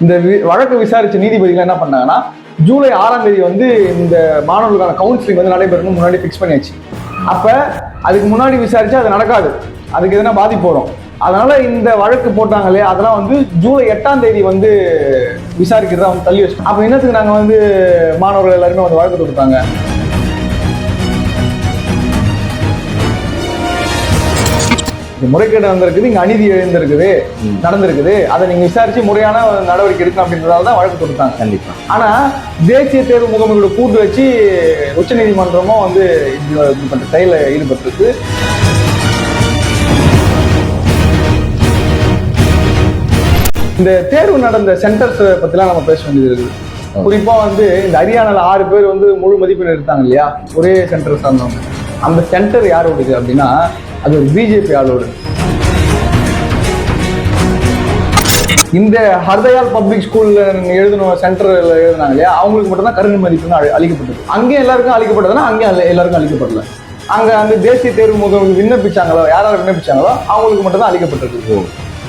இந்த வி- வழக்கு விசாரிச்ச நீதிபதிகள் என்ன பண்ணாங்கன்னா ஜூலை ஆறாம் தேதி வந்து இந்த மாணவர்களுக்கான கவுன்சிலிங் வந்து நடைபெறணும் முன்னாடி ஃபிக்ஸ் பண்ணியாச்சு. அப்ப அதுக்கு முன்னாடி விசாரிச்சா அது நடக்காது. அதுக்கு எதனா பாதிப்பு வரும். அதனால இந்த வழக்கு போட்டாங்க இல்லையா அதெல்லாம் வந்து ஜூலை எட்டாம் தேதி வந்து விசாரிக்கிறதா வந்து தள்ளி வச்சு அப்ப என்னத்துக்கு நாங்க வந்து மாணவர்கள் எல்லாருமே வந்து வழக்கு கொடுத்தாங்க முறைகேடு நடந்திருக்குது இங்க அநீதி எழுந்திருக்குது நடந்திருக்குது அதை நீங்க விசாரிச்சு முறையான நடவடிக்கை எடுக்கணும் அப்படின்றதால தான் வழக்கு தொடுத்தாங்க. கண்டிப்பா. ஆனா தேசிய தேர்வு முகமையோட கூட்டு வச்சு உச்சநீதிமன்றமும் வந்து இது பண்ற செயல ஈடுபட்டிருக்கு. இந்த தேர்வு நடந்த சென்டர்ஸ் பத்திலாம் நம்ம பேச வேண்டியது இருக்குது. குறிப்பா வந்து இந்த ஹரியானால ஆறு பேர் வந்து முழு மதிப்பெண் எடுத்தாங்க இல்லையா? ஒரே சென்டர் சார்ந்தவங்க அந்த சென்டர் யாரோடது அப்படின்னா அது ஒரு பிஜேபி ஆளோட. இந்த ஹர்தயால் பப்ளிக் ஸ்கூல்ல எழுதின சென்டர்ல எழுதினாங்க இல்லையா அவங்களுக்கு மட்டும் தான் கருணை மதிப்பெண் அளி- அளிக்கப்பட்டது அங்கேயும் எல்லாருக்கும் அளிக்கப்பட்டதுன்னா அங்கேயும் அல்ல- எல்லாருக்கும் அளிக்கப்படல அங்க அந்த தேசிய தேர்வு முகம் விண்ணப்பிச்சாங்களோ யார் யார் விண்ணப்பிச்சாங்களோ அவங்களுக்கு மட்டும் தான் அளிக்கப்பட்டது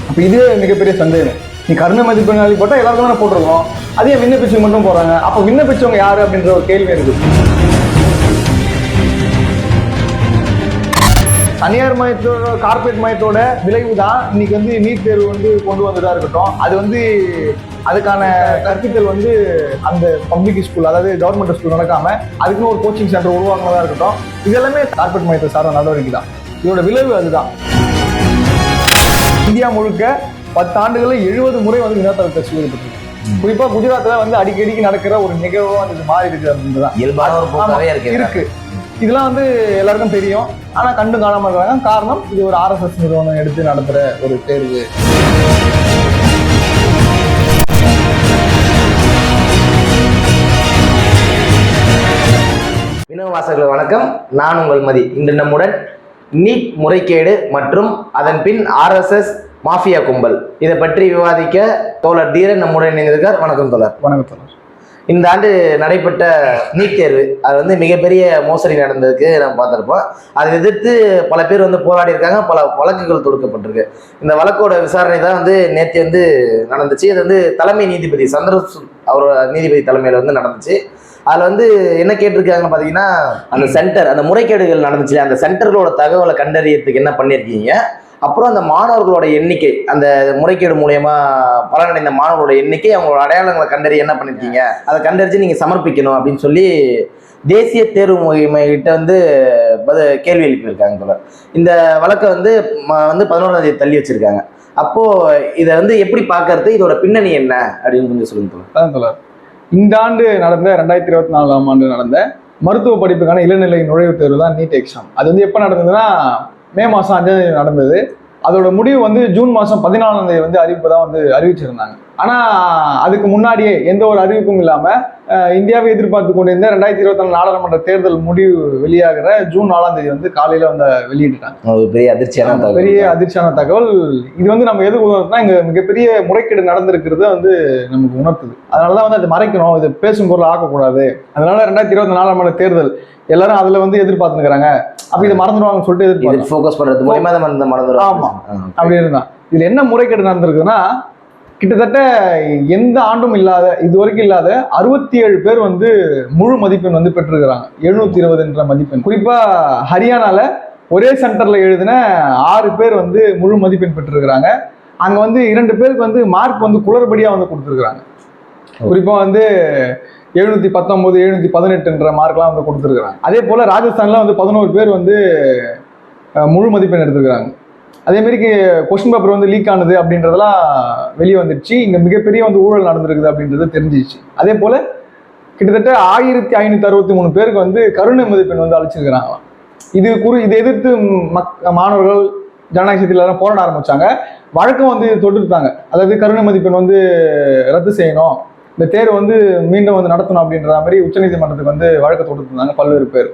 அப்ப இதுவே மிகப்பெரிய சந்தேகம். நீ கருணை மதிப்பெண் அளிப்பட்டா எல்லாருக்கும் தானே போட்டிருக்கோம். அதே விண்ணப்பிச்சவங்க மட்டும் போறாங்க. அப்ப விண்ணப்பிச்சவங்க யாரு அப்படின்ற ஒரு கேள்வி இருக்குது தனியார் மயத்தோட கார்ப்பரேட் மயத்தோட விளைவு தான் இன்னைக்கு வந்து நீட் தேர்வு வந்து கொண்டு வந்ததா இருக்கட்டும். அது வந்து அதுக்கான கற்பித்தல் வந்து அந்த பப்ளிக் ஸ்கூல் அதாவது கவர்மெண்ட் ஸ்கூல் நடக்காம அதுக்குன்னு ஒரு கோச்சிங் சென்டர் உருவாக்குனதா இருக்கட்டும். இது எல்லாமே கார்ப்பரேட் மயத்தை சார்ந்த நடவடிக்கை தான். இதோட விளைவு அதுதான். இந்தியா முழுக்க பத்து ஆண்டுகளில் எழுபது முறை வந்து டெஸ்ட் ஈடுபட்டிருக்கு குறிப்பா குஜராத்ல வந்து அடிக்கடிக்கு நடக்கிற ஒரு நிகழ்வா அது மாறி இருக்கு அப்படின்றதான் இயல்பான ஒரு இருக்கு. இதெல்லாம் வந்து எல்லாருக்கும் தெரியும். ஆனா கண்டு காணாம இருக்காங்க. காரணம் இது ஒரு ஆர்எஸ்எஸ் நிறுவனம் எடுத்து நடத்துற ஒரு தேர்வு. வினவு வாசகர்கள் வணக்கம். நான் உங்கள் மதி. இன்று நம்முடன் நீட் முறைகேடு மற்றும் அதன் பின் ஆர்எஸ்எஸ் மாஃபியா கும்பல். இதை பற்றி விவாதிக்க தோழர் தீரன் நம்முடன் இணைந்திருக்கார். வணக்கம் தோழர். வணக்கத்தோழர் இந்த ஆண்டு நடைபெற்ற நீட் தேர்வு அது வந்து மிகப்பெரிய மோசடி நடந்ததுக்கு நம்ம பார்த்துருப்போம். அதை எதிர்த்து பல பேர் வந்து போராடி இருக்காங்க பல வழக்குகள் தொடுக்கப்பட்டிருக்கு. இந்த வழக்கோட விசாரணை தான் வந்து நேற்று வந்து நடந்துச்சு. இது வந்து தலைமை நீதிபதி சந்திரசூட் அவர் நீதிபதி தலைமையில் வந்து நடந்துச்சு. அதில் வந்து என்ன கேட்டிருக்காங்கன்னு பார்த்தீங்கன்னா அந்த சென்டர் அந்த முறைகேடுகள் நடந்துச்சு அந்த சென்டர்களோட தகவலை கண்டறியறதுக்கு என்ன பண்ணியிருக்கீங்க? அப்புறம் அந்த மாணவர்களோட எண்ணிக்கை அந்த முறைகேடு மூலயமா பலனடைந்த மாணவர்களோட எண்ணிக்கை அவங்களோட அடையாளங்களை கண்டறி என்ன பண்ணிருக்கீங்க? அதை கண்டறிஞ்சு நீங்கள் சமர்ப்பிக்கணும் அப்படின்னு சொல்லி தேசிய தேர்வு முகமைகிட்ட வந்து கேள்வி எழுப்பியிருக்காங்க போல. இந்த வழக்கை வந்து வந்து பதினோராம் தேதி தள்ளி வச்சிருக்காங்க. அப்போது இதை வந்து எப்படி பார்க்கறது? இதோட பின்னணி என்ன? அப்படின்னு கொஞ்சம் சொல்லுங்க சொல்லுங்கள் தோழர். இந்த ஆண்டு நடந்த ரெண்டாயிரத்தி இருபத்தி நாலாம் ஆண்டு நடந்த மருத்துவ படிப்புக்கான இளநிலை நுழைவுத் தேர்வு தான் நீட் எக்ஸாம். அது வந்து எப்போ நடந்ததுன்னா மே மாதம் அஞ்சாம் தேதி நடந்தது. அதோட முடிவு வந்து ஜூன் மாதம் பதினாலாம் தேதி வந்து அறிவிப்பு தான் வந்து அறிவிச்சிருந்தாங்க. ஆனால் அதுக்கு முன்னாடியே எந்த ஒரு அறிவிப்பும் இல்லாமல் இந்தியாவை எதிர்பார்த்து கொண்டிருந்த ரெண்டாயிரத்தி இருபத்தி நாலு நாடாளுமன்ற தேர்தல் முடிவு வெளியாகிற ஜூன் நாலாம் தேதி வந்து காலையில் வந்து வெளியிட்டுட்டாங்க. ஒரு பெரிய அதிர்ச்சியான தகவல். பெரிய அதிர்ச்சியான தகவல். இது வந்து நம்ம எதுக்கு உணர்த்துனா இங்க மிகப்பெரிய முறைகேடு நடந்திருக்கிறது வந்து நமக்கு உணர்த்துது. அதனாலதான் வந்து அதை மறைக்கணும். இதை பேசும் பொருள் ஆக்கக்கூடாது. அதனால ரெண்டாயிரத்தி இருபத்தி நாலாம் ஆண்டு தேர்தல் எல்லாரும் அதுல வந்து எதிர்பார்த்துக்கிறாங்க அப்ப இதை மறந்துடுவாங்கன்னு சொல்லிட்டு எதிர்பார்த்து ஃபோக்கஸ் பண்றது மூலியமா நம்ம இந்த மறந்துடும் ஆமா. அப்படி இருந்தான் இதுல என்ன முறைகேடு நடந்திருக்குன்னா கிட்டத்தட்ட எந்த ஆண்டும் இல்லாத இது வரைக்கும் இல்லாத அறுபத்தி ஏழு பேர் வந்து முழு மதிப்பெண் வந்து பெற்றிருக்கிறாங்க. எழுநூத்தி இருபது என்ற மதிப்பெண். குறிப்பா ஹரியானால ஒரே சென்டர்ல எழுதின ஆறு பேர் வந்து முழு மதிப்பெண் பெற்றிருக்கிறாங்க. அங்க வந்து இரண்டு பேருக்கு வந்து மார்க் வந்து குளறுபடியா வந்து கொடுத்துருக்குறாங்க. குறிப்பா வந்து எழுநூத்தி பத்தொன்பது எழுநூத்தி பதினெட்டுன்ற மார்க்லாம் வந்து கொடுத்துருக்குறாங்க. அதே போல ராஜஸ்தான்ல வந்து பதினோரு பேர் வந்து முழு மதிப்பெண் எடுத்திருக்காங்க அதே மாதிரி கொஸ்டின் பேப்பர் வந்து லீக் ஆனது அப்படின்றதெல்லாம் வெளியே வந்துடுச்சு. இங்கே மிகப்பெரிய வந்து ஊழல் நடந்திருக்குது அப்படின்றது தெரிஞ்சிச்சு அதே போல் கிட்டத்தட்ட ஆயிரத்தி ஐநூற்றி அறுபத்தி மூணு பேருக்கு வந்து கருணை மதிப்பெண் வந்து அழைச்சிருக்கிறாங்களாம் இது குறி இதை எதிர்த்து மக் மாணவர்கள் ஜனநாயக எல்லாம் போராட ஆரம்பிச்சாங்க. வழக்கம் வந்து தொட்டுட்டாங்க அதாவது கருணை மதிப்பெண் வந்து ரத்து செய்யணும். இந்த தேர்வு வந்து மீண்டும் வந்து நடத்தணும் அப்படின்ற மாதிரி உச்சநீதிமன்றத்துக்கு வந்து வழக்கு தொடுத்துருந்தாங்க பல்வேறு பேர்.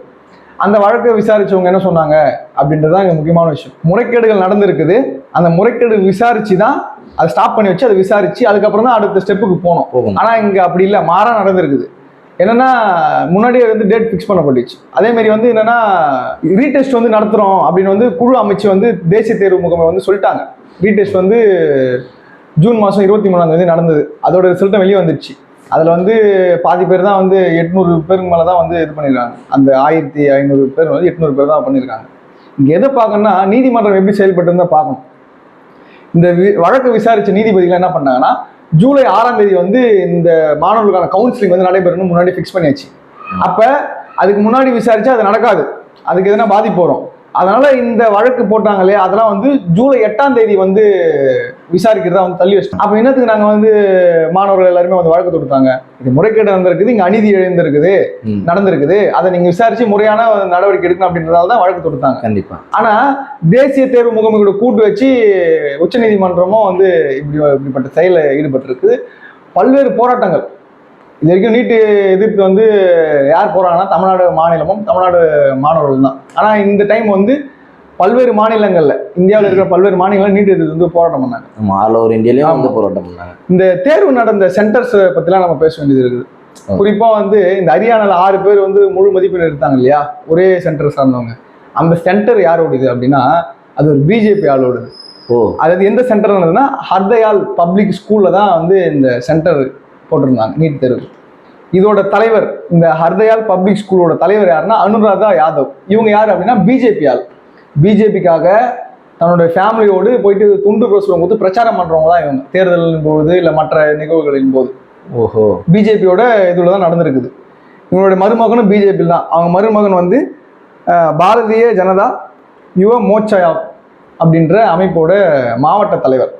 அந்த வழக்கை விசாரிச்சவங்க என்ன சொன்னாங்க அப்படின்றது தான் இங்க முக்கியமான விஷயம். முறைகேடுகள் நடந்திருக்குது. அந்த முறைகேடு விசாரிச்சு தான் அதை ஸ்டாப் பண்ணி வச்சு அதை விசாரிச்சு அதுக்கப்புறம் தான் அடுத்த ஸ்டெப்புக்கு போகணும். போகும் ஆனா இங்க அப்படி இல்லை. மாறா நடந்திருக்குது. என்னன்னா முன்னாடியே வந்து டேட் ஃபிக்ஸ் பண்ணப்பட்டுச்சு. அதே மாதிரி வந்து என்னன்னா ரீடெஸ்ட் வந்து நடத்துறோம் அப்படின்னு வந்து குழு அமைச்சு வந்து தேசிய தேர்வு முகமை வந்து சொல்லிட்டாங்க. ரீடெஸ்ட் வந்து ஜூன் மாதம் இருபத்தி மூணாம் தேதி நடந்தது. அதோட ரிசல்ட்டும் வெளியே வந்துடுச்சு அதில் வந்து பாதி பேர் தான் வந்து எட்நூறு பேருக்கு மேலே தான் வந்து இது பண்ணியிருக்காங்க அந்த ஆயிரத்தி ஐநூறு பேர் வந்து எட்நூறு பேர் தான் பண்ணியிருக்காங்க இங்கே எதை பார்க்கணும்னா நீதிமன்றம் எப்படி செயல்பட்டு பார்க்கணும். இந்த வி- வழக்கு விசாரிச்ச நீதிபதிகள் என்ன பண்ணாங்கன்னா ஜூலை ஆறாம் தேதி வந்து இந்த மாணவர்களுக்கான கவுன்சிலிங் வந்து நடைபெறணும் முன்னாடி ஃபிக்ஸ் பண்ணியாச்சு. அப்போ அதுக்கு முன்னாடி விசாரிச்சா அது நடக்காது. அதுக்கு எதனா பாதிப்பு வரும். அதனால இந்த வழக்கு போட்டாங்க இல்லையா அதெல்லாம் வந்து ஜூலை எட்டாம் தேதி வந்து விசாரிக்கிறதா வந்து தள்ளி வச்சிட்டோம். அப்ப என்னத்துக்கு நாங்க வந்து மாணவர்கள் எல்லாருமே வந்து வழக்கு தொடுத்தாங்க? இது முறைகேடு நடந்திருக்குது இங்க அநீதி எழுந்திருக்குது. நடந்திருக்குது. அதை நீங்க விசாரிச்சு முறையான நடவடிக்கை எடுக்கணும் அப்படின்றதால தான் வழக்கு தொடுத்தாங்க. கண்டிப்பா. ஆனா தேசிய தேர்வு முகமையோட கூட்டு வச்சு உச்சநீதிமன்றமும் வந்து இப்படி இப்படிப்பட்ட செயலில் ஈடுபட்டிருக்கு. பல்வேறு போராட்டங்கள். இது வரைக்கும் நீட்டு எதிர்த்து வந்து யார் போறாங்கன்னா தமிழ்நாடு மாநிலமும் தமிழ்நாடு மாணவர்கள் தான். ஆனா இந்த டைம் வந்து பல்வேறு மாநிலங்கள்ல இந்தியாவில் இருக்கிற பல்வேறு மாநிலங்கள் நீட் எதிர்த்து வந்து போராட்டம் பண்ணாங்க. ஆல் ஓவர் இந்தியாலயும் வந்து. போராட்டம் பண்ணாங்க. இந்த தேர்வு நடந்த சென்டர்ஸ் பத்திலாம் நம்ம பேச வேண்டியது இருக்குது. Okay. குறிப்பா வந்து இந்த ஹரியானால ஆறு பேர் வந்து முழு மதிப்பெண் எடுத்தாங்க இல்லையா? ஒரே சென்டர் சார்ந்தவங்க. அந்த சென்டர் யாரோடது அப்படின்னா அது ஒரு பிஜேபி ஆளோடது ஓ. அதாவது எந்த சென்டர் நடந்ததுன்னா ஹர்தயால் பப்ளிக் ஸ்கூல்ல தான் வந்து இந்த சென்டர் போட்டிருந்தாங்க நீட் தேர்வு. இதோட தலைவர் இந்த ஹர்தயால் பப்ளிக் ஸ்கூலோட தலைவர் யாருன்னா அனுராதா யாதவ். இவங்க யார் அப்படின்னா பிஜேபி ஆள் பிஜேபிக்காக தன்னுடைய ஃபேமிலியோடு போயிட்டு துண்டு பிரசுரம் கொடுத்து பிரச்சாரம் பண்றவங்க தான் இவங்க. தேர்தலின் போது இல்லை மற்ற நிகழ்வுகளின் போது. ஓஹோ. பிஜேபியோட இதில் தான் நடந்திருக்குது. இவங்களுடைய மருமகனும் பிஜேபி தான். அவங்க மருமகன் வந்து பாரதிய ஜனதா யுவ மோர்ச்சா அப்படின்ற அமைப்போட மாவட்ட தலைவர்.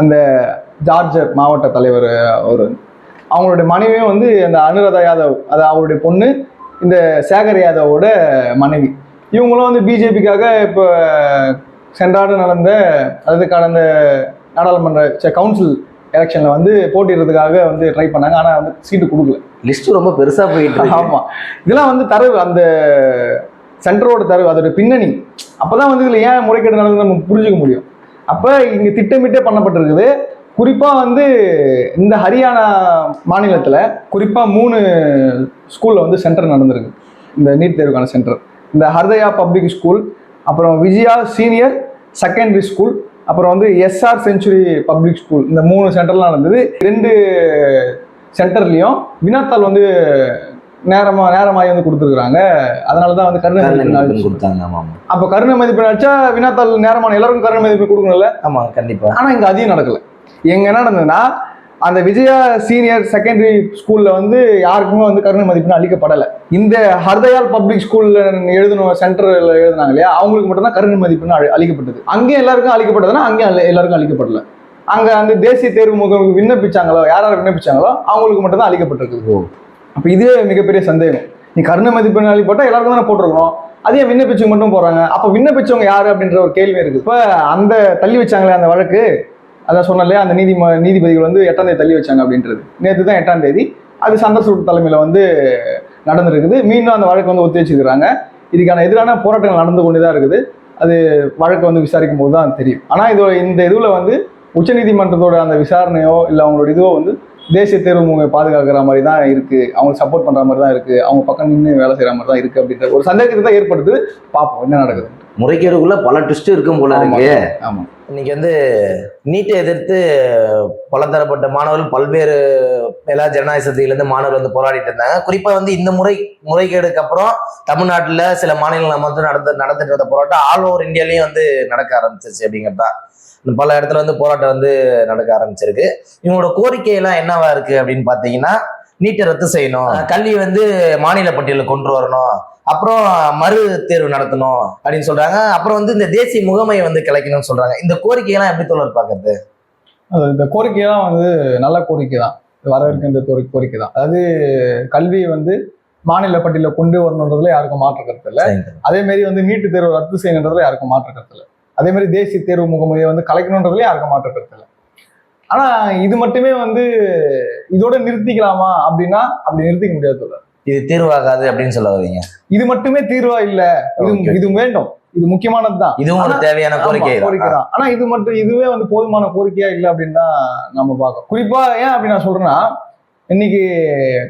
அந்த ஜார்ஜர் மாவட்ட தலைவர் அவர். அவங்களுடைய மனைவியும் வந்து அந்த அனுராதா யாதவ் அது அவருடைய பொண்ணு இந்த சேகர் யாதவோட மனைவி. இவங்களும் வந்து பிஜேபிக்காக இப்போ சென்றாடு நடந்த அதாவது கடந்த நாடாளுமன்ற கவுன்சில் எலெக்ஷனில் வந்து போட்டியிடுறதுக்காக வந்து ட்ரை பண்ணாங்க. ஆனால் வந்து சீட்டு கொடுக்கல. லிஸ்ட் ரொம்ப பெருசா போயிட்டு இருக்கு. ஆமா. இதெல்லாம் வந்து தரவு அந்த சென்டரோட தரவு அதோட பின்னணி. அப்பதான் வந்து இதுல ஏன் முறைகேடு நடக்குது நம்ம புரிஞ்சுக்க முடியும். அப்ப இங்க திட்டமிட்டே பண்ணப்பட்டிருக்குது. குறிப்பா வந்து இந்த ஹரியானா மாநிலத்துல குறிப்பா மூணு ஸ்கூல்ல வந்து சென்டர் நடந்திருக்கு. இந்த நீட் தேர்வுக்கான சென்டர் இந்த ஹர்தயா பப்ளிக் ஸ்கூல் அப்புறம் விஜயா சீனியர் செகண்டரி ஸ்கூல் அப்புறம் வந்து எஸ்ஆர் செஞ்சுரி பப்ளிக் ஸ்கூல். இந்த மூணு சென்டர்லாம் நடந்தது. ரெண்டு சென்டர்லயும் வினாத்தாள் வந்து நேரமா நேரமாகி வந்து கொடுத்துருக்குறாங்க. அதனால தான் வந்து கருணை மதிப்பெண் கொடுத்தாங்க ஆமா ஆமா. அப்ப கருணை மதிப்பெண் அடிச்சா வினாத்தாள் நேரமான எல்லாருக்கும் கருணை மதிப்பெண் கொடுக்கணும்ல? ஆமா கண்டிப்பா. ஆனா இங்க அதையும் நடக்கல. எங்க என்ன நடந்ததுன்னா அந்த விஜயா சீனியர் செகண்டரி ஸ்கூல்ல வந்து யாருக்குமே வந்து கருணை மதிப்பெண் அளிக்கப்படல. இந்த ஹர்தயால் பப்ளிக் ஸ்கூல்ல எழுதணும் சென்டர்ல எழுதுனாங்க இல்லையா? அவங்களுக்கு மட்டும்தான் கருணை மதிப்பெண் அளி- அளிக்கப்பட்டது. அங்கேயும் எல்லாருக்கும் அளிக்கப்பட்டதுன்னா அங்கேயும் அல்ல- எல்லாருக்கும் அளிக்கப்படல. அங்க அந்த தேசிய தேர்வு முகம் விண்ணப்பிச்சாங்களோ யார் யார் விண்ணப்பிச்சாங்களோ அவங்களுக்கு மட்டும் தான் அளிக்கப்பட்டிருக்கு அப்ப இதுவே மிகப்பெரிய சந்தேகம். நீ கருணை மதிப்பெண் அளிப்பட்டா எல்லாருக்கும் தானே போட்டிருக்கணும்? அதே விண்ணப்பிச்சவங்க மட்டும் போறாங்க. அப்ப விண்ணப்பிச்சவங்க யாரு அப்படின்ற ஒரு கேள்வி இருக்கு இப்ப அந்த தள்ளி வச்சாங்களே அந்த வழக்கு அதான் சொன்னல அந்த நீதி நீதிபதிகள் வந்து எட்டாம் தேதி தள்ளி வச்சாங்க அப்படின்றது. நேற்று தான் எட்டாம் தேதி. அது சந்தர்சூட் தலைமையில வந்து நடந்திருக்குது. மீண்டும் அந்த வழக்கு வந்து ஒத்தி வச்சுக்கிறாங்க இதுக்கான எதிரான போராட்டங்கள் நடந்து கொண்டு தான் இருக்குது. அது வழக்கு வந்து விசாரிக்கும் போது தான் தெரியும். ஆனா இதோட இந்த இதுல வந்து உச்சநீதிமன்றத்தோட அந்த விசாரணையோ இல்லை அவங்களோட இதுவோ வந்து தேசிய தேர்வு முகமை பாதுகாக்கிற மாதிரி தான் இருக்கு. அவங்க சப்போர்ட் பண்ற மாதிரி தான் இருக்கு. அவங்க பக்கம் நின்று வேலை செய்யற மாதிரி தான் இருக்கு அப்படின்ற ஒரு சந்தேகத்தை தான் ஏற்படுத்துது. பார்ப்போம் என்ன நடக்குது. முறைகேடுக்குள்ள பல ட்விஸ்ட் இருக்கும் போல இருக்கு. ஆமா. இன்னைக்கு வந்து நீட்டை எதிர்த்து பலதரப்பட்ட மாணவர்கள் பல்வேறு எல்லா ஜனநாயக சக்தியிலேருந்து மாணவர்கள் வந்து போராடிட்டு இருந்தாங்க. குறிப்பா வந்து இந்த முறை முறைகேடுக்கு அப்புறம் தமிழ்நாட்டில் சில மாநிலங்கள் மட்டும் நடந்து நடந்துட்டு இருந்த போராட்டம் ஆல் ஓவர் இந்தியாலையும் வந்து நடக்க ஆரம்பிச்சிருச்சு அப்படிங்கிறது. தான் பல இடத்துல வந்து போராட்டம் வந்து நடக்க ஆரம்பிச்சிருக்கு. இவங்களோட கோரிக்கை எல்லாம் என்னவா இருக்கு அப்படின்னு பாத்தீங்கன்னா நீட்டை ரத்து செய்யணும். கல்வி வந்து மாநில பட்டியலில் கொண்டு வரணும். அப்புறம் மறு தேர்வு நடத்தணும் அப்படின்னு சொல்றாங்க. அப்புறம் வந்து இந்த தேசிய முகமையை வந்து கிளைக்கணும்னு சொல்றாங்க. இந்த கோரிக்கையெல்லாம் எப்படி தோழர் பாக்குறது அது இந்த கோரிக்கையெல்லாம் வந்து நல்ல கோரிக்கை தான். வரவேற்கின்ற கோரி கோரிக்கை தான். அதாவது கல்வியை வந்து மாநில பட்டியலில் கொண்டு வரணுன்றதுல யாருக்கும் மாற்று கருத்து இல்லை. அதே மாதிரி வந்து நீட்டு தேர்வு ரத்து செய்யணுன்றதுல யாருக்கும் மாற்று கருத்து இல்லை. அதே மாதிரி தேசிய தேர்வு முகமையை வந்து கலைக்கணுன்றதுல யாருக்கும் மாற்று கருத்து இல்லை. ஆனா இது மட்டுமே வந்து இதோட நிறுத்திக்கலாமா அப்படின்னா அப்படி நிறுத்திக்க முடியாது தோழர். இது தீர்வாகாது அப்படின்னு சொல்ல வரீங்க. இது மட்டுமே தீர்வா இல்ல? இது. இது வேண்டும். இது முக்கியமானதுதான் இதுவும் ஒரு தேவையான கோரிக்கை கோரிக்கை தான். ஆனா இது மட்டும் இதுவே வந்து போதுமான கோரிக்கையா இல்லை அப்படின்னு தான் நம்ம பார்க்கணும் குறிப்பா ஏன் அப்படி நான் சொல்றேன்னா இன்னைக்கு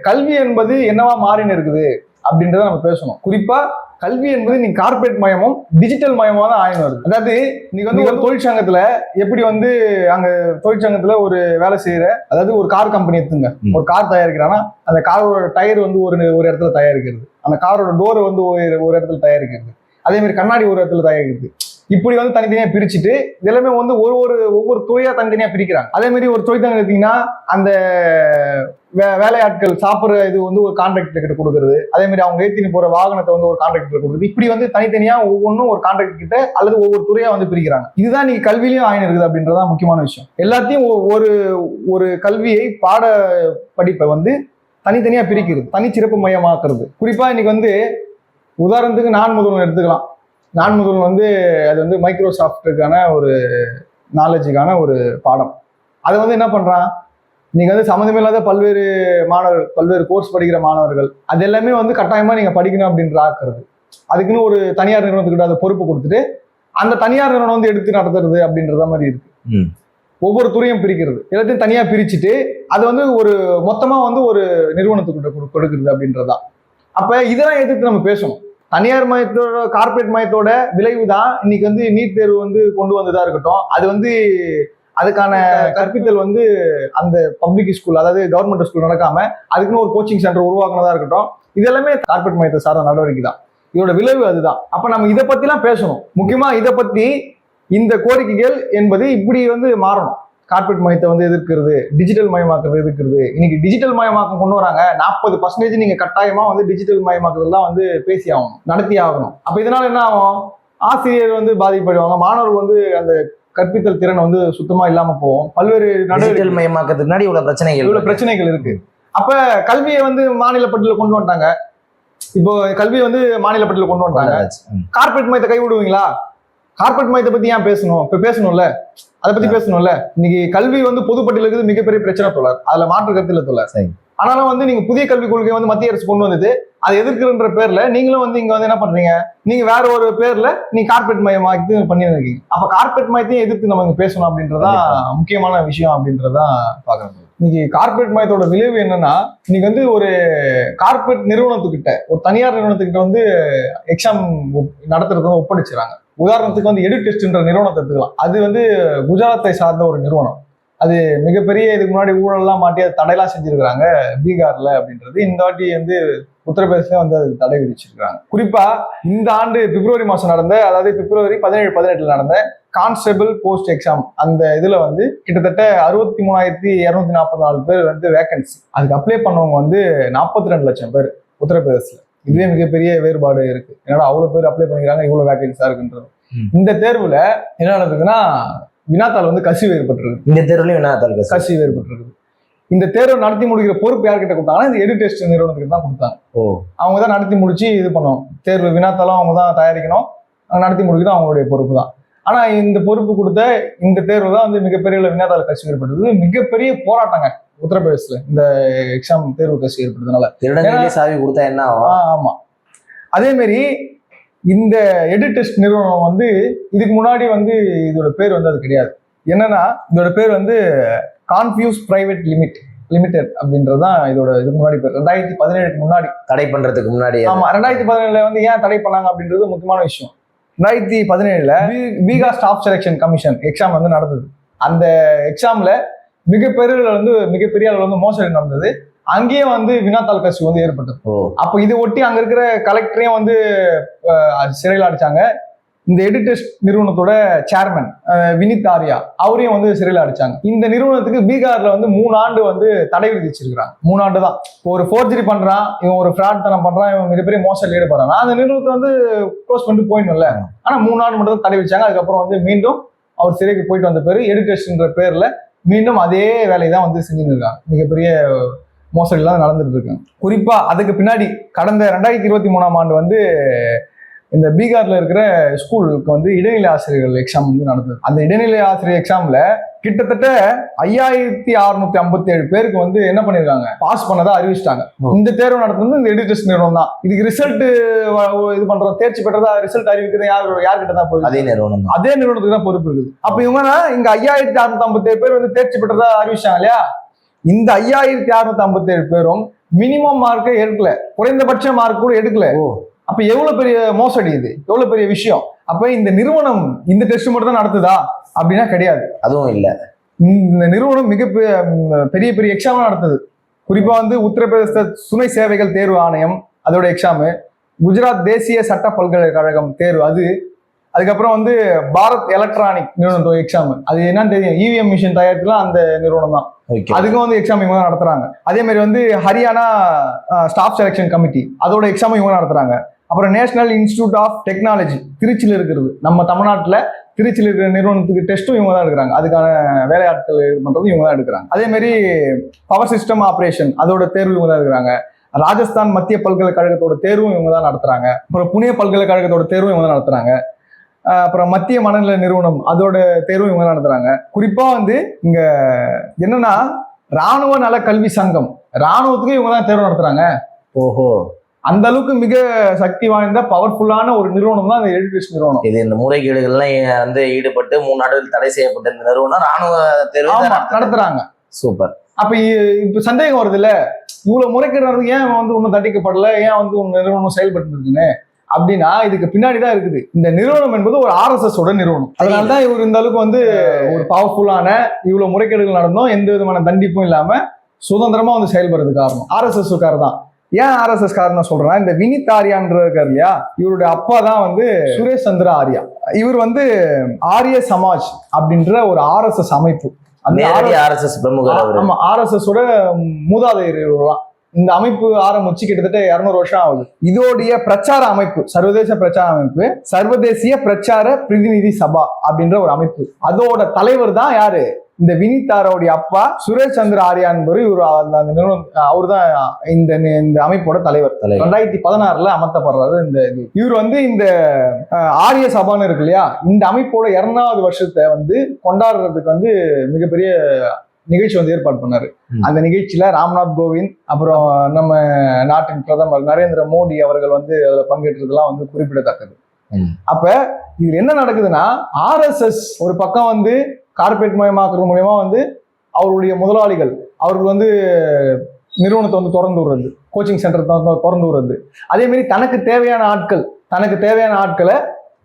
கல்வி என்பது என்னவா மாறின்னு இருக்குது அப்படின்றத நம்ம பேசணும். குறிப்பா கல்வி என்பது நீ கார்ப்பரேட் மயமும் டிஜிட்டல் மயமா தான் ஆயின்னு வருது. அதாவது நீங்க வந்து ஒரு தொழிற்சங்கத்துல எப்படி வந்து அங்க தொழிற்சங்கத்துல ஒரு வேலை செய்யற அதாவது ஒரு கார் கம்பெனி எடுத்துங்க. ஒரு கார் தயாரிக்கிறான்னா அந்த காரோட டயர் வந்து ஒரு ஒரு இடத்துல தயாரிக்கிறது. அந்த காரோட டோர் வந்து ஒரு ஒரு இடத்துல தயாரிக்கிறது. அதே மாதிரி கண்ணாடி ஒரு இடத்துல தயாரிக்கிறது. இப்படி வந்து தனித்தனியா பிரிச்சுட்டு இது எல்லாமே வந்து ஒரு ஒரு ஒவ்வொரு துறையா தனித்தனியா பிரிக்கிறாங்க. அதே மாதிரி ஒரு தொழிற்சங்கம் எடுத்தீங்கன்னா அந்த வே- வேலையாட்கள் சாப்பிட்ற இது வந்து ஒரு கான்ட்ராக்டர் கிட்ட கொடுக்குறது. அதே மாதிரி அவங்க ஏத்தின்னு போற வாகனத்தை வந்து ஒரு கான்ட்ராக்டர் கொடுக்குறது. இப்படி வந்து தனித்தனியா ஒவ்வொன்றும் ஒரு கான்ட்ராக்டர் கிட்ட அல்லது ஒவ்வொரு துறையா வந்து பிரிக்கிறாங்க. இதுதான் நீங்க கல்வியிலையும் ஆயின் இருக்குது அப்படின்றதான் முக்கியமான விஷயம். எல்லாத்தையும் ஒரு ஒரு கல்வியை பாட படிப்பை வந்து தனித்தனியா பிரிக்கிறது. தனிச்சிறப்பு மையமாக்குறது. குறிப்பா இன்னைக்கு வந்து உதாரணத்துக்கு நான் முதல்வன் எடுத்துக்கலாம். நான் முதல்வன் வந்து அது வந்து மைக்ரோசாஃப்ட்டுக்கான ஒரு நாலேஜுக்கான ஒரு பாடம். அதை வந்து என்ன பண்றான்? நீங்க வந்து சம்மந்தமில்லாத பல்வேறு மாணவர்கள் பல்வேறு கோர்ஸ் படிக்கிற மாணவர்கள் அது எல்லாமே வந்து கட்டாயமா நீங்க படிக்கணும் அப்படின்ற ஆக்குறது அதுக்குன்னு ஒரு தனியார் நிறுவனத்துக்கிட்ட அதை பொறுப்பு கொடுத்துட்டு அந்த தனியார் நிறுவனம் வந்து எடுத்து நடத்துறது அப்படின்றத மாதிரி இருக்கு. ஒவ்வொரு துறையும் பிரிக்கிறது. எல்லாத்தையும் தனியா பிரிச்சுட்டு அது வந்து ஒரு மொத்தமா வந்து ஒரு நிறுவனத்துக்கிட்ட கொடு- கொடுக்கிறது அப்படின்றதுதான் அப்ப இதெல்லாம் எதிர்த்து நம்ம பேசணும். தனியார் மயத்தோட கார்ப்பரேட் மயத்தோட விளைவு தான் இன்னைக்கு வந்து நீட் தேர்வு வந்து கொண்டு வந்ததா இருக்கட்டும். அது வந்து அதுக்கான கற்பித்தல். வந்து அந்த பப்ளிக் ஸ்கூல் அதாவது கவர்மெண்ட் ஸ்கூல் நடக்காம அதுக்குன்னு ஒரு கோச்சிங் சென்டர் உருவாக்குனதா இருக்கட்டும். இது எல்லாமே கார்ப்பரேட் மையத்தை சார்ந்த நடவடிக்கை தான் இதோட விளைவு அதுதான். அப்ப நம்ம இதை பத்திலாம் பேசணும். முக்கியமா இதை பத்தி இந்த கோரிக்கைகள் என்பது இப்படி வந்து மாறணும். கார்ப்பரேட் மயத்தை வந்து எதிர்க்கிறது டிஜிட்டல் மயமாக்குறது எதிர்க்கிறது. இன்னைக்கு டிஜிட்டல் மயமாக்கம் கொண்டு வராங்க. நாற்பது பர்சன்டேஜ் நீங்க கட்டாயமா வந்து டிஜிட்டல் மயமாக்குறதுலாம் வந்து பேசி ஆகணும் நடத்தி ஆகணும். அப்ப இதனால என்ன ஆகும்? ஆசிரியர் வந்து பாதிக்கப்படுவாங்க மாணவர்கள் வந்து அந்த கற்பித்தல் திறன் வந்து சுத்தமா இல்லாம போகும். பல்வேறு நடவடிக்கை டிஜிட்டல் மயமாக்கத்துக்கு முன்னாடி இவ்வளவு பிரச்சனைகள் இவ்வளவு பிரச்சனைகள் இருக்கு. அப்ப கல்வியை வந்து மாநில பட்டியல கொண்டு வந்துட்டாங்க. இப்போ கல்வியை வந்து மாநில பட்டியல கொண்டு வந்துட்டாங்க. கார்ப்பரேட் மயத்தை கை கார்ப்பரேட் மயத்தை பத்தி ஏன் பேசணும்? இப்ப பேசணும்ல? அதை பத்தி பேசணும்ல? இன்னைக்கு கல்வி வந்து பொதுப்பட்டியல இருக்குது மிகப்பெரிய பிரச்சனை தோழர். அதுல மாற்று கருத்துல தோழர். சரி. ஆனாலும் வந்து நீங்க புதிய கல்விக் கொள்கை வந்து மத்திய அரசு கொண்டு வந்தது அதை எதிர்க்கிறன்ற பேர்ல நீங்களும் வந்து இங்க வந்து என்ன பண்றீங்க? நீங்க வேற ஒரு பேர்ல நீங்க கார்ப்பரேட் மயமாக்கி பண்ணிருக்கீங்க அப்ப கார்ப்பரேட் மயத்தையும் எதிர்த்து நம்ம பேசணும் அப்படின்றதான் முக்கியமான விஷயம் அப்படின்றதான் பாக்குறேன் இன்னைக்கு கார்ப்பரேட் மயத்தோட விளைவு என்னன்னா இன்னைக்கு வந்து ஒரு கார்ப்பரேட் நிறுவனத்துக்கிட்ட ஒரு தனியார் நிறுவனத்துக்கிட்ட வந்து எக்ஸாம் நடத்துறது வந்து ஒப்படைச்சிடறாங்க உதாரணத்துக்கு வந்து எடு டெஸ்ட்ன்ற நிறுவனத்தை எடுத்துக்கலாம். அது வந்து குஜராத்தை சார்ந்த ஒரு நிறுவனம். அது மிகப்பெரிய இதுக்கு முன்னாடி ஊழல்லாம் மாட்டி அது தடையெல்லாம் செஞ்சிருக்கிறாங்க பீகார்ல அப்படின்றது. இந்த வாட்டி வந்து உத்தரப்பிரதேசல வந்து அது தடை விதிச்சிருக்கிறாங்க. குறிப்பா இந்த ஆண்டு பிப்ரவரி மாசம் நடந்த அதாவது பிப்ரவரி பதினேழு பதினெட்டுல நடந்த கான்ஸ்டபிள் போஸ்ட் எக்ஸாம் அந்த இதுல வந்து கிட்டத்தட்ட அறுபத்தி மூணாயிரத்தி இருநூத்தி நாற்பத்தி நாலு பேர் வந்து வேகன்சி அதுக்கு அப்ளை பண்ணவங்க வந்து நாற்பத்தி ரெண்டு லட்சம் பேர் உத்தரப்பிரதேசத்துல. இதுவே மிகப்பெரிய வேறுபாடு இருக்கு. ஏன்னா அவ்வளவு பேர் அப்ளை பண்ணிக்கிறாங்க இவ்வளவு வேகன்ஸா இருக்குன்றது. இந்த தேர்வுல என்ன நடக்குதுன்னா வினாத்தாள் வந்து கசிவு ஏற்பட்டிருக்கு. இந்த தேர்வுலயும் வினாத்தாள் கசிவு. ஏற்பட்டிருக்கு. இந்த தேர்வை நடத்தி முடிக்கிற பொறுப்பு யார்கிட்ட கொடுத்தாங்கன்னா இந்த எடு டெஸ்ட் நிறுவனத்துக்கு தான் கொடுத்தாங்க. ஓ. அவங்க தான் நடத்தி முடிச்சு இது பண்ணணும் தேர்வு வினாத்தாளும் அவங்க தான் தயாரிக்கணும். நடத்தி முடிக்கிறது அவங்களுடைய பொறுப்பு தான். ஆனா இந்த பொறுப்பு கொடுத்த இந்த தேர்வு தான் வந்து மிகப்பெரிய வினாத்தாள் கசிவு ஏற்பட்டது. மிகப்பெரிய போராட்டங்க. உத்தரப்பிரதேசல இந்த எக்ஸாம் தேர்வு கசிவு ஏற்பட்டதுனால திருடங்களே சாவி கொடுத்தா என்ன ஆகும்? ஆமா. அதே மாதிரி இந்த எடு டெஸ்ட் நிறுவனம் வந்து இதுக்கு முன்னாடி வந்து இதோட பேர் வந்து அது கிடையாது. என்னன்னா இதோட பேர் வந்து கான்ஃபியூஸ் பிரைவேட் லிமிட் லிமிடெட் அப்படின்றது தான் இதோட இதுக்கு முன்னாடி பேர். ரெண்டாயிரத்தி பதினேழுக்கு முன்னாடி. தடை பண்றதுக்கு முன்னாடி. ஆமா ரெண்டாயிரத்தி பதினேழுல வந்து ஏன் தடை பண்ணாங்க அப்படின்றது முக்கியமான விஷயம். ரெண்டாயிரத்தி பதினேழுல Bihar staff selection commission exam வந்து நடந்தது. அந்த எக்ஸாம்ல மிகப்பெரிய வந்து மிகப்பெரிய அளவில் வந்து மோசடி நடந்தது. அங்கேயே வந்து வினாத்தாள் கசிவு வந்து ஏற்பட்டது. அப்போ இதை ஒட்டி அங்க இருக்கிற கலெக்டரையும் வந்து சிறையில் அடிச்சாங்க. இந்த எடிடெஸ்ட் நிறுவனத்தோட சேர்மன் வினித் ஆர்யா அவரையும் வந்து சிறையில் அடிச்சாங்க. இந்த நிறுவனத்துக்கு பீகார்ல வந்து மூணு ஆண்டு வந்து தடை விதிச்சிருக்கிறாங்க. மூணு ஆண்டு தான். ஒரு ஃபோர்ஜரி பண்றான் இவன் ஒரு ஃப்ராட் தனம் பண்றான் இவன் மிகப்பெரிய மோசடியில் ஈடுபடுறான். அந்த நிறுவனத்தை வந்து க்ளோஸ் பண்ணிட்டு போயிடணும்ல ஆனா மூணு ஆண்டு மட்டும் தான் தடை விதிச்சாங்க. அதுக்கப்புறம் வந்து மீண்டும் அவர் சிறைக்கு போயிட்டு வந்த பேரு எடிடெஸ்ட்ன்ற பேர்ல மீண்டும் அதே வேலையை தான் வந்து செஞ்சுட்டு இருக்காங்க மிகப்பெரிய மோசடிலாம் நடந்துட்டு இருக்கு குறிப்பா அதுக்கு பின்னாடி கடந்த ரெண்டாயிரத்தி இருபத்தி மூணாம் ஆண்டு வந்து இந்த பீகார்ல இருக்கிற ஸ்கூலுக்கு வந்து இடைநிலை ஆசிரியர்கள் எக்ஸாம் வந்து நடந்தது. அந்த இடைநிலை ஆசிரியர் எக்ஸாம்ல கிட்டத்தட்ட ஐயாயிரத்தி அறுநூத்தி ஐம்பத்தி ஏழு பேருக்கு வந்து என்ன பண்ணிருக்காங்க? பாஸ் பண்ணதா அறிவிச்சிட்டாங்க. இந்த தேர்வு நடத்துனது இந்த எடிட்டர்ஸ் நிறுவனம் தான். இதுக்கு ரிசல்ட் இது பண்ற தேர்ச்சி பெற்றதா ரிசல்ட் அறிவிக்கிறது யார் யார்கிட்ட தான் போய் அதே நிறுவனம் அதே நிறுவனத்துக்கு தான் பொறுப்பு இருக்குது. அப்ப இவங்க இங்க ஐயாயிரத்தி அறுநூத்தி ஐம்பத்தி ஏழு பேர் வந்து தேர்ச்சி பெற்றதா அறிவிச்சாங்க இல்லையா? இந்த ஐயாயிரத்தி அறுநூத்தி ஐம்பத்தி ஏழு பேரும் மினிமம் மார்க்கை எடுக்கல. குறைந்தபட்ச மார்க் கூட எடுக்கல. ஓ. அப்ப எவ்வளவு பெரிய மோசடி இது? எவ்வளவு பெரிய விஷயம்? அப்ப இந்த நிறுவனம் இந்த டெஸ்ட் மட்டும் தான் நடத்துதா? அப்படின்னா கிடையாது. அதுவும் இல்ல. இந்த நிறுவனம் மிக பெரிய பெரிய எக்ஸாம் நடத்துது. குறிப்பா வந்து உத்தரப்பிரதேச துணை சேவைகள் தேர்வு ஆணையம் அதோட எக்ஸாமு குஜராத் தேசிய சட்ட பல்கலைக்கழகம் தேர்வு அது. அதுக்கப்புறம் வந்து பாரத் எலக்ட்ரானிக் நிறுவனத்தோட எக்ஸாம் அது என்னன்னு தெரியும். இவிஎம் மிஷின் தயாரிக்கலாம் அந்த நிறுவனம் தான். அதுக்கும் வந்து எக்ஸாம் இவங்க நடத்துறாங்க. அதே மாதிரி வந்து ஹரியானா ஸ்டாஃப் செலெக்ஷன் கமிட்டி அதோட எக்ஸாம் இவங்க நடத்துறாங்க. அப்புறம் நேஷனல் இன்ஸ்டியூட் ஆஃப் டெக்னாலஜி திருச்சியில் இருக்கிறது. நம்ம தமிழ்நாட்டில் திருச்சியில் இருக்கிற நிறுவனத்துக்கு டெஸ்ட்டும் இவங்க தான் எடுக்கிறாங்க. அதுக்கான வேலையாட்கள் இது இவங்க தான் எடுக்கிறாங்க. அதேமாரி பவர் சிஸ்டம் ஆப்ரேஷன் அதோட தேர்வு இவங்க தான் எடுக்கிறாங்க. ராஜஸ்தான் மத்திய பல்கலைக்கழகத்தோட தேர்வும் இவங்க தான் நடத்துகிறாங்க அப்புறம் புனே பல்கலைக்கழகத்தோட தேர்வும் இவங்க தான் நடத்துகிறாங்க அப்புறம் மத்திய மனநிலை நிறுவனம் அதோட தேர்வும் இவங்க தான் நடத்துறாங்க. குறிப்பா வந்து இங்க என்னன்னா ராணுவ நல கல்வி சங்கம் ராணுவத்துக்கு இவங்க தான் தேர்வு நடத்துறாங்க. ஓஹோ. அந்த அளவுக்கு மிக சக்தி வாய்ந்த பவர்ஃபுல்லான ஒரு நிறுவனம் தான் இந்த எஜுகேஷன் நிறுவனம். இது இந்த முறைகேடுகள்லாம் வந்து ஈடுபட்டு மூணு நாடுகள் தடை செய்யப்பட்ட இந்த நிறுவனம். ராணுவ தேர்வு தான் நடத்துறாங்க. சூப்பர். அப்ப இ- இப்ப சந்தேகம் வருது இல்ல இவ்வளவு முறைகேடு ஏன் வந்து ஒன்றும் தண்டிக்கப்படல? ஏன் வந்து உங்க நிறுவனம் செயல்பட்டு இருக்குன்னு அப்படின்னா இதுக்கு பின்னாடிதான் இருக்குது. இந்த நிறுவனம் என்பது ஒரு ஆர்எஸ்எஸ் உட நிறுவனம். அதனாலதான் இவர் இந்த அளவுக்கு வந்து ஒரு பவர்ஃபுல்லான இவ்வளவு முறைகேடுகள் நடந்தும். எந்த விதமான தண்டிப்பும் இல்லாம சுதந்திரமா வந்து செயல்படுறது காரணம். ஆர்எஸ்எஸ் காரர் தான். ஏன் ஆர்எஸ்எஸ் காரணம் சொல்றேன்னா இந்த வினித் ஆர்யான்ற இருக்கார் இல்லையா? இவருடைய அப்பா தான் வந்து சுரேஷ் சந்திர ஆர்யா. இவர் வந்து ஆரிய சமாஜ் அப்படின்ற ஒரு ஆர்எஸ்எஸ் அமைப்பு. அந்த ஆர்எஸ்எஸ் பிரமுகர் ஆமா ஆர்எஸ்எஸ் ஓட மூதாதையர் இந்த அமைப்பு ஆரம்பிச்சு கிட்டத்தட்ட இருநூறு வருஷம் ஆகுது. இதோடைய பிரச்சார அமைப்பு சர்வதேச பிரச்சார அமைப்பு சர்வதேசிய பிரச்சார பிரதிநிதி சபா அப்படின்ற ஒரு அமைப்பு. அதோட தலைவர் தான் யாரு? இந்த வினிதாரோடைய அப்பா சுரேஷ் சந்திர ஆர்யா என்பவர் இவர் அந்த நிறுவனம் அவர் தான் இந்த இந்த அமைப்போட தலைவர். ரெண்டாயிரத்தி பதினாறுல அமர்த்தப்படுறாரு இந்த. இவர் வந்து இந்த ஆரிய சபான்னு இருக்கு இல்லையா இந்த அமைப்போட இருநூறாவது வருஷத்தை வந்து கொண்டாடுறதுக்கு வந்து மிகப்பெரிய நிகழ்ச்சி வந்து ஏற்பாடு பண்ணாரு. அந்த நிகழ்ச்சியில ராம்நாத் கோவிந்த் அப்புறம் நம்ம நாட்டின் பிரதமர் நரேந்திர மோடி அவர்கள் வந்து அதுல பங்கேற்றதெல்லாம் வந்து குறிப்பிடத்தக்கது. அப்ப இது என்ன நடக்குதுன்னா ஆர்எஸ்எஸ் ஒரு பக்கம் வந்து கார்பரேட் மயமாக்குறது மூலயமா வந்து அவருடைய முதலாளிகள் அவர்கள் வந்து நிறுவனத்தை வந்து திறந்து விடுறது கோச்சிங் சென்டர் திறந்து விடுறது. அதே மாதிரி தனக்கு தேவையான ஆட்கள் தனக்கு தேவையான ஆட்களை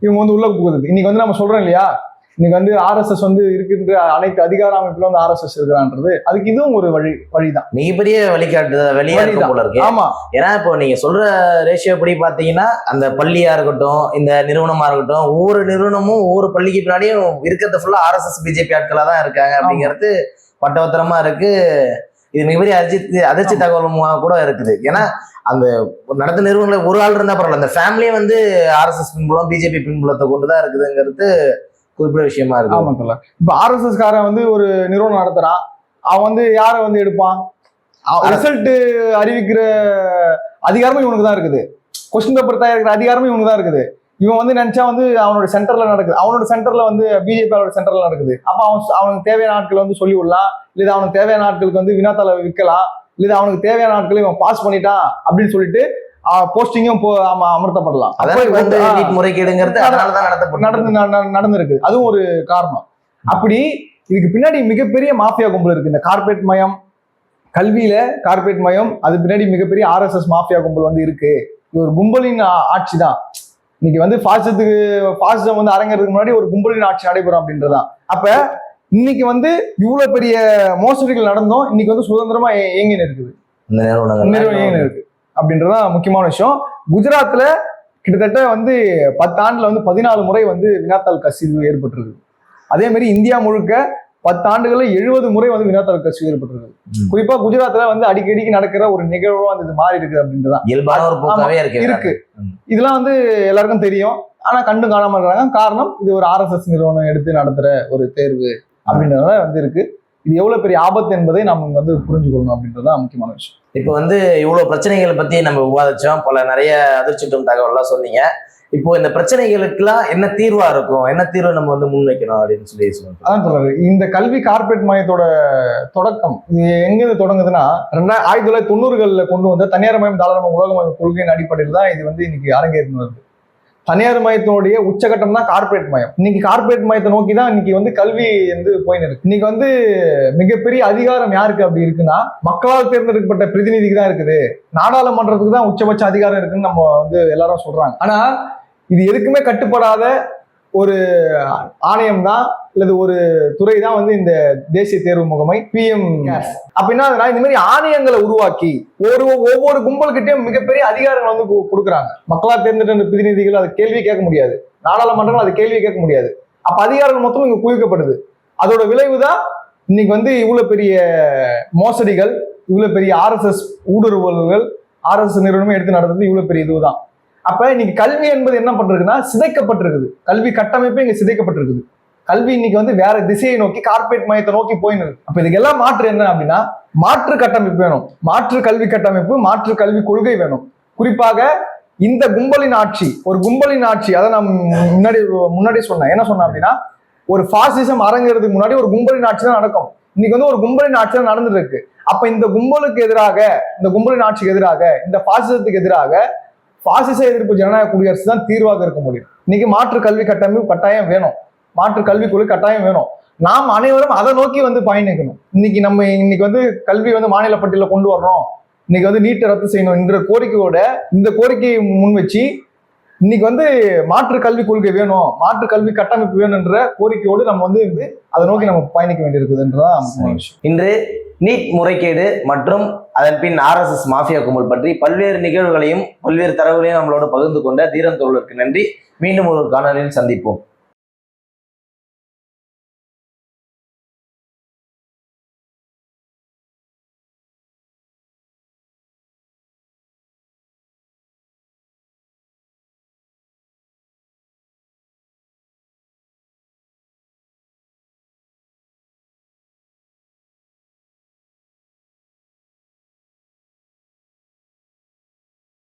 இவங்க வந்து உள்ள புகுது இன்னைக்கு வந்து நம்ம சொல்றோம் இல்லையா? இன்னைக்கு வந்து ஆர்எஸ்எஸ் வந்து இருக்கின்ற அனைத்து அதிகார அமைப்புல வந்து ஆர்எஸ்எஸ் இருக்கிறான்றது. அதுக்கு இதுவும் ஒரு வழி வழிதான். மிகப்பெரிய வழிகாட்டு வெளியா இருக்கும். போல இருக்கு. ஆமா. ஏன்னா இப்போ நீங்க சொல்ற ரேஷியோ படி பாத்தீங்கன்னா அந்த பள்ளியா இருக்கட்டும் இந்த நிறுவனமா இருக்கட்டும் ஒவ்வொரு நிறுவனமும் ஒவ்வொரு பள்ளிக்கு பின்னாடியும் இருக்கிறது ஃபுல்லா ஆர்எஸ்எஸ் பிஜேபி ஆட்களா தான் இருக்காங்க அப்படிங்கிறது பட்டவத்திரமா இருக்கு. இது மிகப்பெரிய அதிர்ச்சி அதிர்ச்சி தகவலுமா கூட இருக்குது. ஏன்னா அந்த நடத்த நிறுவனங்கள ஒரு ஆள் இருந்தா பரவாயில்ல. அந்த ஃபேமிலியே வந்து ஆர்எஸ்எஸ் பின்புலம் பிஜேபி பின்புலத்தை கொண்டு தான் இருக்குதுங்கிறது குறிப்பிட்ட விஷயமா இருக்கு ஆமா சொல்ல இப்ப ஆர்எஸ்எஸ் காரன் வந்து ஒரு நிறுவனம் நடத்துறான் அவன் வந்து யாரை வந்து எடுப்பான்? ரிசல்ட் அறிவிக்கிற அதிகாரமும் இவனுக்கு தான் இருக்குது. கொஸ்டின் பேப்பர் தயாரிக்கிற அதிகாரமும் இவனுக்கு தான் இருக்குது. இவன் வந்து நினைச்சா வந்து அவனோட சென்டர்ல நடக்குது. அவனோட சென்டர்ல வந்து பிஜேபியோட சென்டர்ல நடக்குது. அப்ப அவன் அவனுக்கு தேவையான ஆட்கள் வந்து சொல்லி விடலாம் இல்ல அவனுக்கு தேவையான ஆட்களுக்கு வந்து வினாத்தாள விற்கலாம் இல்ல அவனுக்கு தேவையான ஆட்களை இவன் பாஸ் பண்ணிட்டான் அப்படின்னு சொல்லிட்டு போஸ்டிங்கும் ஆமா அமர்த்தப்படலாம். நீட் முறைகேடுங்கிறது நடந்து நடந்திருக்கு. அதுவும் ஒரு காரணம். அப்படி இதுக்கு பின்னாடி மிகப்பெரிய மாஃபியா கும்பல் இருக்கு. இந்த கார்பரேட் மயம் கல்வியில கார்பரேட் மயம் அது பின்னாடி மிகப்பெரிய ஆர்எஸ்எஸ் மாஃபியா கும்பல் வந்து இருக்கு. இது ஒரு கும்பலின் ஆட்சி தான். இன்னைக்கு வந்து பாசிசத்துக்கு பாசிசம் வந்து அரங்கிறதுக்கு முன்னாடி ஒரு கும்பலின் ஆட்சி நடைபெறும் அப்படின்றதான் அப்ப இன்னைக்கு வந்து இவ்வளவு பெரிய மோசடிகள் நடந்தும். இன்னைக்கு வந்து சுதந்திரமா இய- இயங்கின்னு இருக்குது. நிறுவனம் நிறுவனங்கள் இயங்கின்னு இருக்கு. அப்படின்றதான் முக்கியமான விஷயம். குஜராத்ல கிட்டத்தட்ட வந்து பத்து ஆண்டுல வந்து பதினாலு முறை வந்து வினாத்தாள் கசிவு ஏற்பட்டிருக்கு. அதே மாதிரி இந்தியா முழுக்க பத்து ஆண்டுகள்ல எழுபது முறை வந்து வினாத்தாள் கசிவு ஏற்பட்டிருக்கு. குறிப்பா குஜராத்ல வந்து அடிக்கடிக்கு நடக்கிற ஒரு நிகழ்வா வந்து இது மாறி இருக்குது அப்படின்றதான் இருக்கு. இதெல்லாம் வந்து எல்லாருக்கும் தெரியும். ஆனா கண்டு காணாம இருக்காங்க காரணம் இது ஒரு ஆர்எஸ்எஸ் நிறுவனம் எடுத்து நடத்துற ஒரு தேர்வு அப்படின்றதுனால வந்து இருக்கு. இது எவ்வளவு பெரிய ஆபத்து என்பதை நம்ம வந்து புரிஞ்சுக்கொள்ளணும் அப்படின்றதுதான் முக்கியமான விஷயம். இப்போ வந்து இவ்வளவு பிரச்சனைகளை பத்தி நம்ம விவாதிச்சோம். பல நிறைய அதிர்ச்சிட்டும் தகவல்லாம் சொன்னீங்க. இப்போ இந்த பிரச்சனைகளுக்கெல்லாம் என்ன தீர்வா இருக்கும்? என்ன தீர்வு நம்ம வந்து முன்வைக்கணும் அப்படின்னு சொல்லி சொல்லுங்க. அதான் சொல்றாரு. இந்த கல்வி கார்ப்பரேட் மயத்தோட தொடக்கம் இது எங்க இது தொடங்குதுன்னா ரெண்டா ஆயிரத்தி தொள்ளாயிரத்தி தொண்ணூறுகள்ல கொண்டு வந்த தனியார் மயம் தாராளமயம் உலகமயம் கொள்கையின் அடிப்படையில் தான் இது வந்து இன்னைக்கு அரங்கேறினு வருது தனியார் மயத்தினுடைய உச்சகட்டம் தான் கார்ப்பரேட் மயம். இன்னைக்கு கார்ப்பரேட் மயத்தை நோக்கி தான் இன்னைக்கு வந்து கல்வி வந்து போயின்னு இருக்கு. இன்னைக்கு வந்து மிகப்பெரிய அதிகாரம் யாருக்கு அப்படி இருக்குன்னா மக்களால் தேர்ந்தெடுக்கப்பட்ட பிரதிநிதிக்கு தான் இருக்குது. நாடாளுமன்றத்துக்கு தான் உச்சபட்ச அதிகாரம் இருக்குன்னு நம்ம வந்து எல்லாரும் சொல்றாங்க. ஆனா இது எதுக்குமே கட்டுப்படாத ஒரு ஆணையம் தான் அல்லது ஒரு துறை தான் வந்து இந்த தேசிய தேர்வு முகமை பிஎம் அப்படின்னா இந்த மாதிரி ஆணையங்களை உருவாக்கி ஒரு ஒவ்வொரு கும்பல்கிட்டயும் மிகப்பெரிய அதிகாரங்கள் வந்து கொடுக்குறாங்க. மக்களா தேர்ந்தெடுத்த பிரதிநிதிகள் அதை கேள்வி கேட்க முடியாது. நாடாளுமன்றங்கள் அது கேள்வி கேட்க முடியாது. அப்ப அதிகாரங்கள் மொத்தம் இங்க குவிக்கப்படுது. அதோட விளைவு தான் இன்னைக்கு வந்து இவ்வளவு பெரிய மோசடிகள் இவ்வளவு பெரிய ஆர்எஸ்எஸ் ஊடுருவல்கள் ஆர்எஸ்எஸ் நிறுவனமே எடுத்து நடத்துறது இவ்வளவு பெரிய இதுதான். அப்ப இன்னைக்கு கல்வி என்பது என்ன பட்டிருக்குன்னா சிதைக்கப்பட்டிருக்குது. கல்வி கட்டமைப்பே இங்க சிதைக்கப்பட்டிருக்குது. கல்வி இன்னைக்கு வந்து வேற திசையை நோக்கி கார்பரேட் மையத்தை நோக்கி போயின்னு இருக்கு. அப்ப இதுக்கெல்லாம் மாற்று என்ன அப்படின்னா மாற்று கட்டமைப்பு வேணும். மாற்று கல்வி கட்டமைப்பு மாற்று கல்வி கொள்கை வேணும். குறிப்பாக இந்த கும்பலின் ஆட்சி ஒரு கும்பலின் ஆட்சி அதை நான் முன்னாடி முன்னாடி சொன்னேன். என்ன சொன்னேன் அப்படின்னா ஒரு ஃபாசிசம் அரங்கிறதுக்கு முன்னாடி ஒரு கும்பலின் ஆட்சி தான் நடக்கும். இன்னைக்கு வந்து ஒரு கும்பலின் ஆட்சி தான் நடந்துட்டு இருக்கு. அப்ப இந்த கும்பலுக்கு எதிராக இந்த கும்பலின் ஆட்சிக்கு எதிராக இந்த பாசிசத்துக்கு எதிராக பாசிச எதிர்ப்பு ஜனநாயக குடியரசு தான் தீர்வாக இருக்க முடியும். இன்னைக்கு மாற்று கல்வி கட்டமைப்பு கட்டாயம் வேணும். மாற்று கல்விக் கொள்கை கட்டாயம் வேணும். நாம் அனைவரும் அதை நோக்கி வந்து பயணிக்கணும். இன்னைக்கு நம்ம இன்னைக்கு வந்து கல்வி வந்து மாநில பட்டியலில் கொண்டு வரணும் இன்னைக்கு வந்து நீட்டை ரத்து செய்யணும் என்ற கோரிக்கையோட இந்த கோரிக்கையை முன் வச்சு இன்னைக்கு வந்து மாற்று கல்விக் கொள்கை வேணும். மாற்று கல்வி கட்டமைப்பு வேணும்ன்ற கோரிக்கையோடு நம்ம வந்து அதை நோக்கி நம்ம பயணிக்க வேண்டியிருக்குதுன்றதான் இன்று நீட் முறைகேடு மற்றும் அதன் பின் ஆர்எஸ்எஸ் மாஃபியா கும்பல் பற்றி பல்வேறு நிகழ்வுகளையும் பல்வேறு தரவுகளையும் நம்மளோட பகிர்ந்து கொண்ட தீரன் தோழருக்கு நன்றி. மீண்டும் ஒரு காணொலியில் சந்திப்போம்.